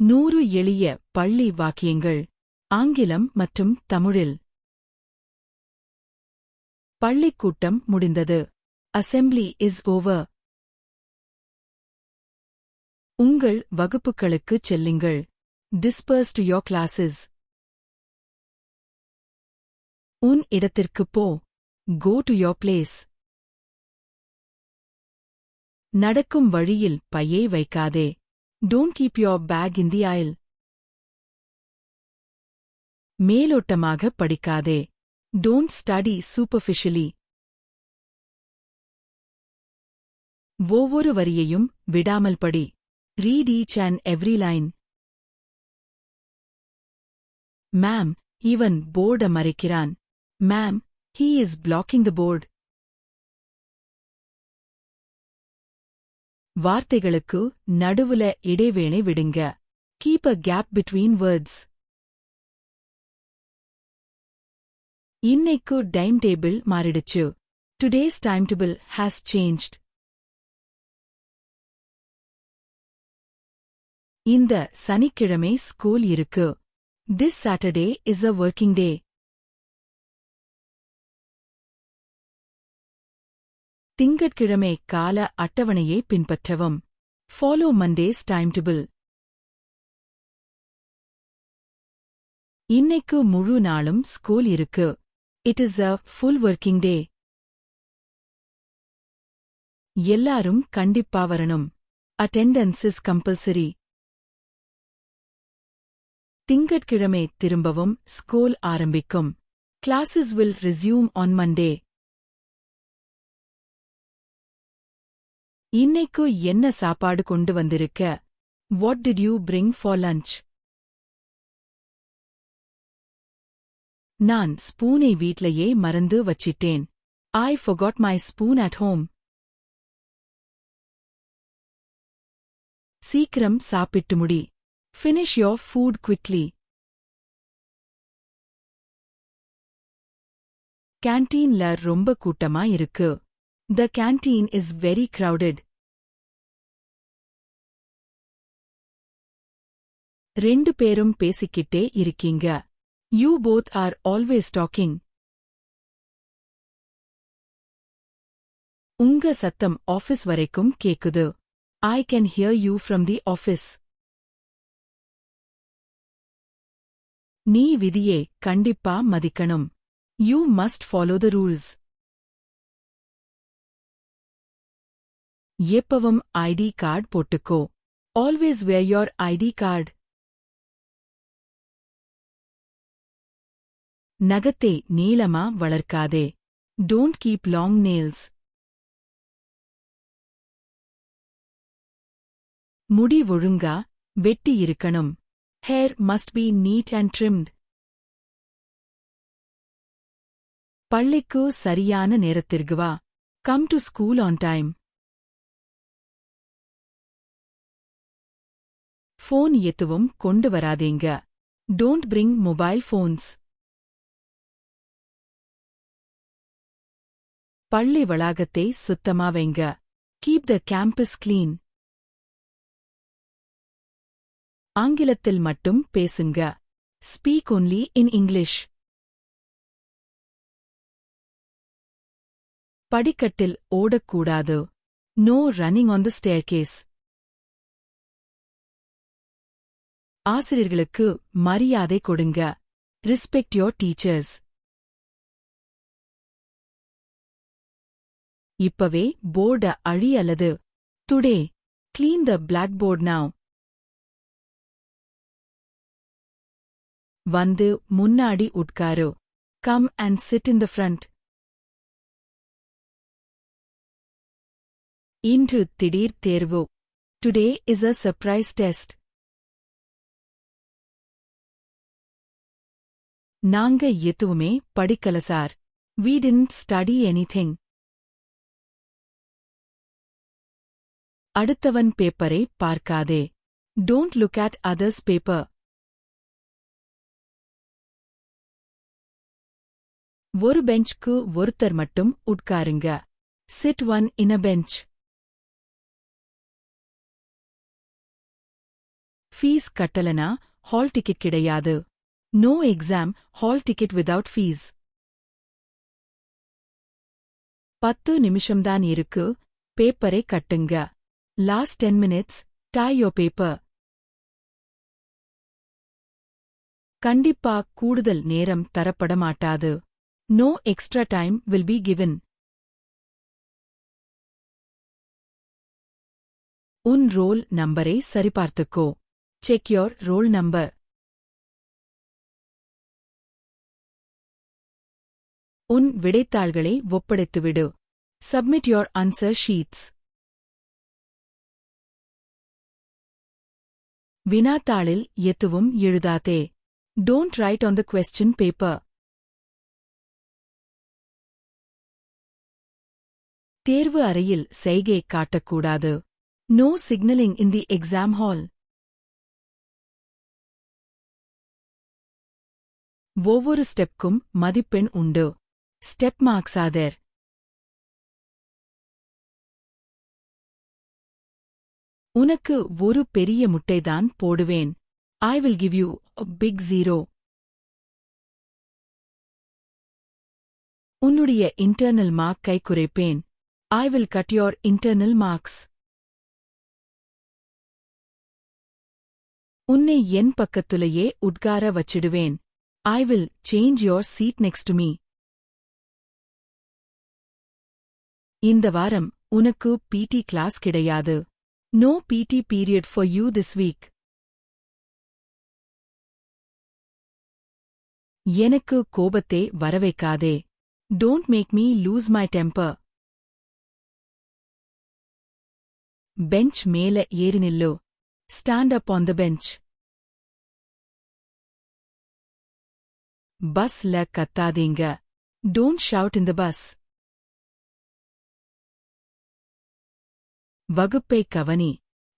நூறு எளிய பள்ளி வாக்கியங்கள் ஆங்கிலம் மற்றும் தமிழில். பள்ளிக்கூட்டம் முடிந்தது. Assembly is over. உங்கள் வகுப்புகளுக்குச் செல்லுங்கள். Disperse to your classes. உன் இடத்திற்குப் போ. Go to your place. நடக்கும் வழியில் பையை வைக்காதே. Don't keep your bag in the aisle. மேலோட்டமாக படிக்காதே. டோன்ட் ஸ்டடி சூப்பர்ஃபிஷியலி ஒவ்வொரு வரியையும் விடாமல் படி. Read each and every line ma'am இவன் போர்ட மறைக்கிறான். Ma'am he is blocking the board வார்த்தைகளுக்கு நடுவுல இடைவேளை விடுங்க. Keep a gap between words இன்னைக்கு டைம் டேபிள் மாறிடுச்சு. Today's time table has changed இந்த சனிக்கிழமை ஸ்கூல் இருக்கு. This Saturday is a working day திங்கட்கிழமை கால அட்டவணையை பின்பற்றவும். ஃபாலோ மண்டேஸ் டைம் டேபிள் இன்னைக்கு முழு நாளும் ஸ்கூல் இருக்கு. It is a full working day எல்லாரும் கண்டிப்பா வரணும். அட்டெண்டன்ஸ் இஸ் கம்பல்சரி திங்கட்கிழமை திரும்பவும் ஸ்கூல் ஆரம்பிக்கும். Classes will resume on Monday இன்னைக்கு என்ன சாப்பாடு கொண்டு வந்திருக்க? What did you bring for lunch நான் ஸ்பூனை வீட்லயே மறந்து வச்சிட்டேன். I forgot my spoon at home சீக்கிரம் சாப்பிட்டு முடி. ஃபினிஷ் யோர் ஃபூட் குவிக்லி கேன்டீன்ல ரொம்ப கூட்டமா இருக்கு. The canteen is very crowded. ரெண்டு பேரும் பேசிக்கிட்டே இருக்கீங்க. You both are always talking உங்க சத்தம் ஆஃபீஸ் வரைக்கும் கேக்குது. I can hear you from the office நீ விதியே கண்டிப்பா மதிக்கணும். You must follow the rules எப்பவும் ஐடி கார்டு போட்டுக்கோ. Always wear your ID card. நகத்தை நீளமா வளர்க்காதே. டோன்ட் கீப் லாங் நேல்ஸ் முடி ஒழுங்கா வெட்டி இருக்கணும். Hair must be neat and trimmed பள்ளிக்கு சரியான நேரத்திற்கு வா. Come to school on time phone எதுவும் கொண்டு வராதீங்க. டோன்ட் பிரிங் மொபைல் ஃபோன்ஸ் பள்ளி வளாகத்தை சுத்தமா வைங்க. கீப் த கேம்பஸ் கிளீன் ஆங்கிலத்தில் மட்டும் பேசுங்க. ஸ்பீக் ஒன்லி இன் இங்கிலீஷ் படிக்கட்டில் ஓடக்கூடாது. No running on the staircase ஆசிரியர்களுக்கு மரியாதை கொடுங்க. ரெஸ்பெக்ட் யோர் டீச்சர்ஸ் இப்பவே போர்ட அழி அல்லது today clean the black board now வந்து முன்னாடி உட்காரு. Come and sit in the front இன்று திடீர் தேர்வு. Today is a surprise test நாங்க எதுவுமே படிக்கல சார். We study study anything. அடுத்தவன் பேப்பரை பார்க்காதே. Don't look at others paper ஒரு பெஞ்ச்க்கு ஒருத்தர் மட்டும் உட்காருங்க. Sit one in a bench fees கட்டலனா hall ticket கிடையாது. No exam hall ticket without fees பத்து நிமிஷம்தான் இருக்கு பேப்பரை கட்டுங்க. Last ten minutes tie your paper கண்டிப்பா கூடுதல் நேரம் தரப்பட மாட்டாது. No extra time will be given உன் ரோல் நம்பரை சரிபார்த்துக்கோ. செக் யோர் ரோல் நம்பர் உன் விடைத்தாள்களை ஒப்படைத்துவிடு. சப்மிட் யோர் ஆன்சர் ஷீட்ஸ் வினாத்தாளில் எதுவும் எழுதாதே. Don't write on the question paper தேர்வு அறையில் செய்கை காட்டக்கூடாது. No signalling in the exam hall ஒவ்வொரு ஸ்டெப்க்கும் மதிப்பெண் உண்டு. Step marks there. உனக்கு ஒரு பெரிய முட்டைதான் போடுவேன். I will give you big zero உன்னுடைய இன்டர்னல் மார்க்கை குறைப்பேன். I will cut your internal marks உன்னை என் பக்கத்துலயே உட்கார வச்சிடுவேன். I will change your seat next me இந்த வாரம் உனக்கு பிடி கிளாஸ் கிடையாது. No PT period for you this week எனக்கு கோபத்தை வரவைக்காதே. Don't make me lose my temper bench மேல ஏறி நில்லு. Stand up on the bench பஸ்ல கத்தாதீங்க. Don't shout in the bus வகுப்பை கவனி.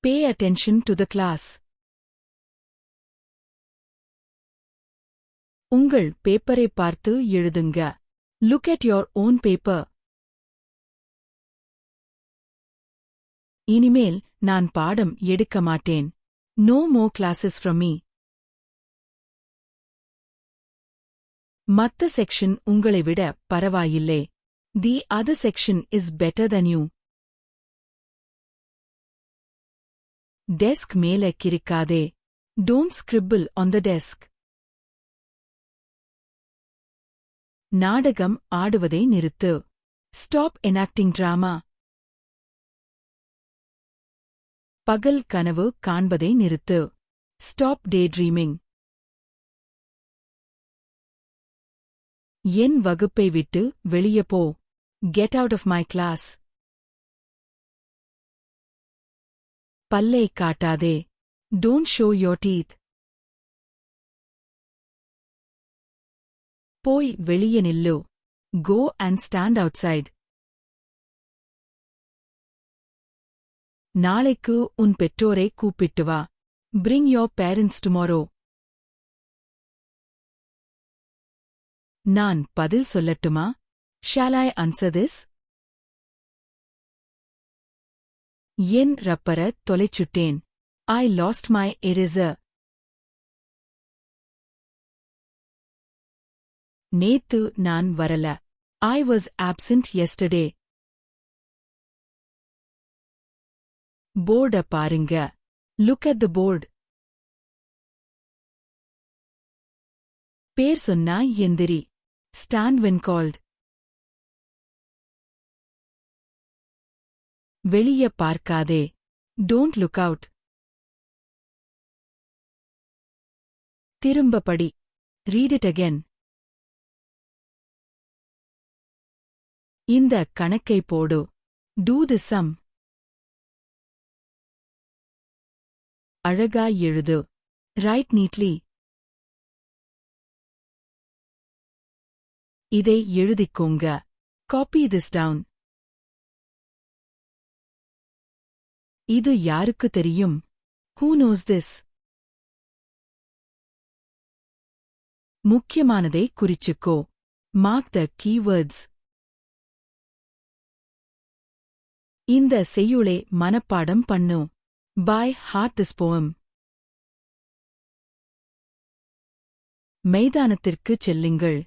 Pay attention to the class உங்கள் பேப்பரை பார்த்து எழுதுங்க. Look at your own paper இனிமேல் நான் பாடம் எடுக்க மாட்டேன். No more classes from me மத்த செக்ஷன் உங்களை விட பரவாயில்லை. The other section is better than you desk மேல கிரிக்காதே. Don't scribble on the desk நாடகம் ஆடுவதை நிறுத்து. ஸ்டாப் எனாக்டிங் டிராமா பகல் கனவு காண்பதை நிறுத்து. ஸ்டாப் டே ட்ரீமிங் என் வகுப்பை விட்டு வெளியே போ. Get out of my class பல்லை காட்டாதே. டோன்ட் ஷோ யோர் டீத் போய் வெளியே நில்லு. Go and stand outside நாளைக்கு உன் பெற்றோரை கூப்பிட்டு வா. பிரிங் யோர் பேரண்ட்ஸ் டுமாரோ நான் பதில் சொல்லட்டுமா? ஷால் ஐ அன்சர் திஸ் என் ரப்பர தொலைச்சுட்டேன். ஐ லாஸ்ட் மை எரிசர் நேத்து நான் வரல. ஐ வாஸ் ஆப்சென்ட் எஸ்டர்டே போர்ட பாருங்க. லுக் அட் த போர்டு பேர் சொன்னா எந்திரி. ஸ்டாண்ட் வென் கால்ட் வெளிய பார்க்காதே. டோன்ட் லுக் அவுட் திரும்ப படி. ரீட் இட் அகென் இந்த கணக்கை போடு. டூ தி சம் அழகாய் எழுது. ரைட் நீட்லி இதை எழுதிக்கோங்க. காப்பி திஸ் டவுன் இது யாருக்கு தெரியும்? ஹூ நோஸ் திஸ் முக்கியமானதை குறிச்சுக்கோ. மார்க் த கீவேர்ட்ஸ் இந்த செய்யுளை மனப்பாடம் பண்ணு. பாய் ஹார்ட் திஸ் போயம் மைதானத்திற்கு செல்லுங்கள்.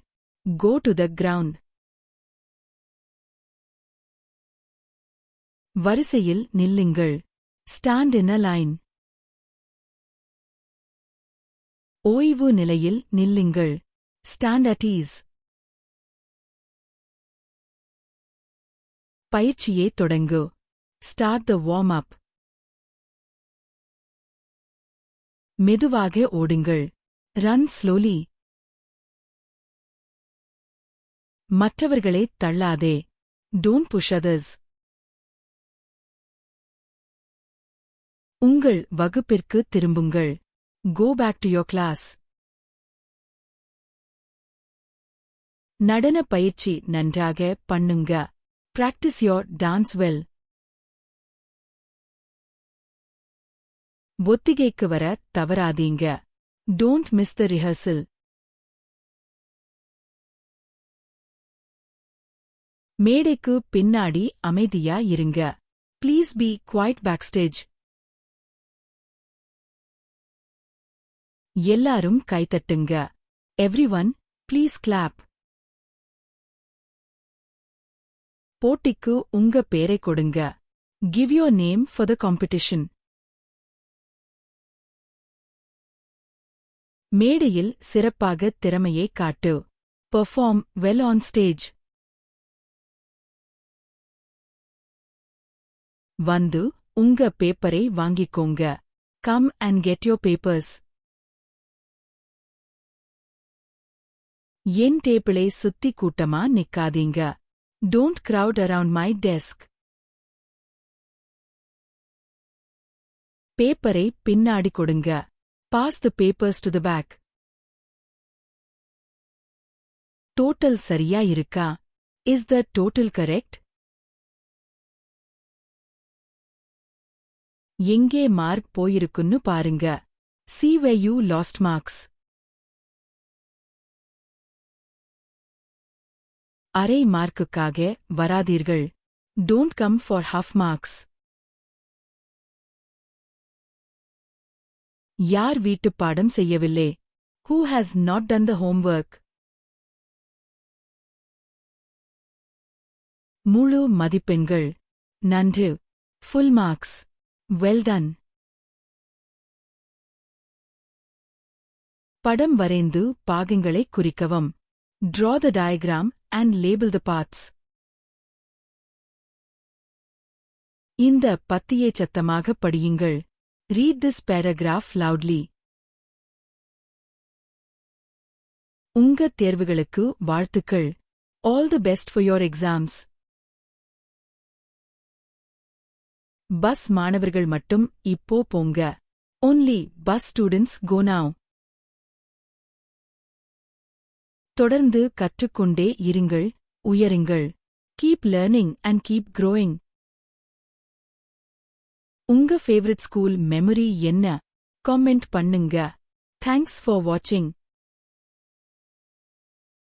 கோ டு த கிரவுண்ட் வரிசையில் நில்லுங்கள். ஸ்டாண்ட் இன் அ லைன் ஓய்வு நிலையில் நில்லுங்கள். ஸ்டாண்ட் அட் ஈஸ் பயிற்சியே தொடங்கு. ஸ்டார்ட் த வார்ம் அப் மெதுவாக ஓடுங்கள். ரன் ஸ்லோலி மற்றவர்களைத் தள்ளாதே. டோன்ட் புஷ் அதர்ஸ் உங்கள் வகுப்பிற்கு திரும்புங்கள். Go back to your class நடன பயிற்சி நன்றாக பண்ணுங்க. பிராக்டிஸ் யோர் டான்ஸ் வெல் ஒத்திகைக்கு வர தவறாதீங்க. டோன்ட் மிஸ் த ரிஹர்சல் மேடைக்கு பின்னாடி அமைதியா இருங்க. ப்ளீஸ் பி குவாய்ட் பேக்ஸ்டேஜ் எல்லாரும் கைத்தட்டுங்க எவ்ரி ஒன் ப்ளீஸ் கிளாப் போட்டிக்கு உங்க பேரை கொடுங்க. Give your name for the competition மேடையில் சிறப்பாக திறமையை காட்டு. பெர்ஃபார்ம் வெல் ஆன் ஸ்டேஜ் வந்து உங்க பேப்பரை வாங்கிக்கோங்க. Come and get your papers என் டேபிளை சுத்தி கூட்டமா நிக்காதீங்க. Don't crowd around my desk பேப்பரை பின்னாடி கொடுங்க. Pass the papers to the back total சரியா இருக்கா? இஸ் த டோட்டல் கரெக்ட் எங்கே மார்க் போயிருக்குன்னு பாருங்க. See where you lost marks அரை மார்க்குக்காக வராதீர்கள். Don't come for half marks யார் வீட்டுப் பாடம் செய்யவில்லை? Who has not done the homework முழு மதிப்பெண்கள். நன்று. ஃபுல் மார்க்ஸ் வெல் டன் படம் வரைந்து பாகங்களைக் குறிக்கவும். Draw the diagram and label the parts. இந்த பத்தியை சத்தமாக படியுங்கள் Read this paragraph loudly. உங்க தேர்வுகளுக்கு வாழ்த்துக்கள் All the best for your exams. Bus மாணவர்கள் மட்டும் இப்போ போங்க Only bus students go now. தொடர்ந்து கற்றுக்கொண்டே இருங்கள் உயருங்கள். Keep learning and keep growing உங்க ஃபேவரட் ஸ்கூல் மெமரி என்ன? காமெண்ட் பண்ணுங்க. தேங்க்ஸ் ஃபார் வாட்சிங்